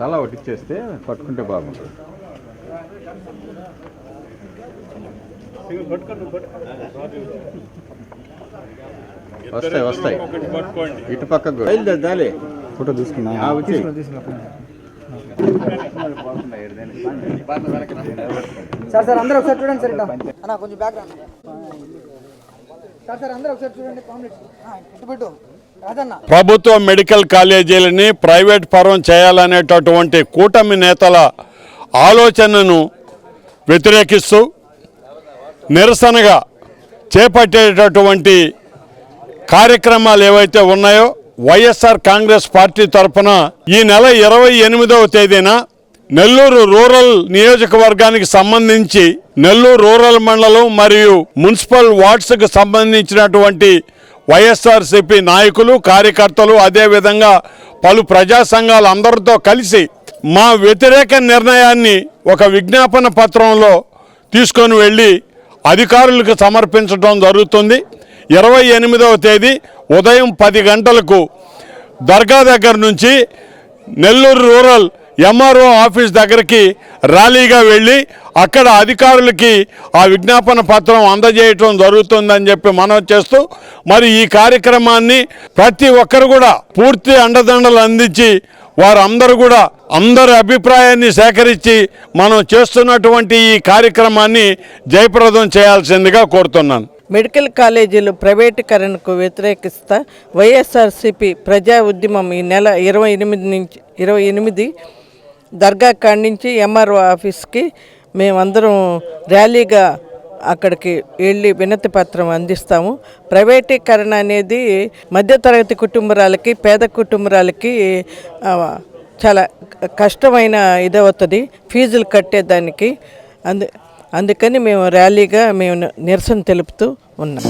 తల ఒకటి ఇచ్చేస్తే పట్టుకుంటే బాగుంటుంది. వస్తాయి వస్తాయి. ఇటు పక్కకు బయలుదేరాలి. ఫోటో తీసుకున్నా. సార్ సార్ అందరూ ఒకసారి చూడండి సార్ ఇట్లా అన్న కొంచెం బ్యాక్గ్రౌండ్ సార్ సార్ అందరూ ఒకసారి చూడండి కాంప్లెక్స్. ఇటు పెట్టు. ప్రభుత్వ మెడికల్ కాలేజీలని ప్రైవేట్ పరం చేయాలనేటటువంటి కూటమి నేతల ఆలోచనను వ్యతిరేకిస్తూ నిరసనగా చేపట్టేటటువంటి కార్యక్రమాలు ఏవైతే ఉన్నాయో వైఎస్ఆర్ కాంగ్రెస్ పార్టీ తరఫున ఈ నెల ఇరవై ఎనిమిదవ తేదీన నెల్లూరు రూరల్ నియోజకవర్గానికి సంబంధించి నెల్లూరు రూరల్ మండలం మరియు మున్సిపల్ వార్డ్స్కు సంబంధించినటువంటి వైఎస్ఆర్సిపి నాయకులు కార్యకర్తలు అదేవిధంగా పలు ప్రజా సంఘాలు అందరితో కలిసి మా వ్యతిరేక నిర్ణయాన్ని ఒక విజ్ఞాపన పత్రంలో తీసుకొని వెళ్ళి అధికారులకు సమర్పించడం జరుగుతుంది. ఇరవై ఎనిమిదవ తేదీ ఉదయం పది గంటలకు దర్గా దగ్గర నుంచి నెల్లూరు రూరల్ ఎంఆర్ఓ ఆఫీస్ దగ్గరికి ర్యాలీగా వెళ్ళి అక్కడ అధికారులకి ఆ విజ్ఞాపన పత్రం అందజేయటం జరుగుతుందని చెప్పి మనవి చేస్తూ మరి ఈ కార్యక్రమాన్ని ప్రతి ఒక్కరు కూడా పూర్తి అండదండలు అందించి వారందరూ కూడా అందరి అభిప్రాయాన్ని సేకరించి మనం చేస్తున్నటువంటి ఈ కార్యక్రమాన్ని జయప్రదం చేయాల్సిందిగా కోరుతున్నాను. మెడికల్ కాలేజీలు ప్రైవేటీకరణకు వ్యతిరేకిస్తా వైఎస్ఆర్సీపీ ప్రజా ఉద్యమం ఈ నెల ఇరవై ఎనిమిది నుంచి ఇరవై ఎనిమిది దర్గా కాడి నుంచి ఎంఆర్ఓ ఆఫీస్కి మేమందరం ర్యాలీగా అక్కడికి వెళ్ళి వినతి పత్రం అందిస్తాము. ప్రైవేటీకరణ అనేది మధ్యతరగతి కుటుంబరాలకి పేద కుటుంబరాలకి చాలా కష్టమైన ఇదవుతుంది. ఫీజులు కట్టేదానికి. అందు అందుకని మేము ర్యాలీగా మేము నిరసన తెలుపుతూ ఉన్నాం.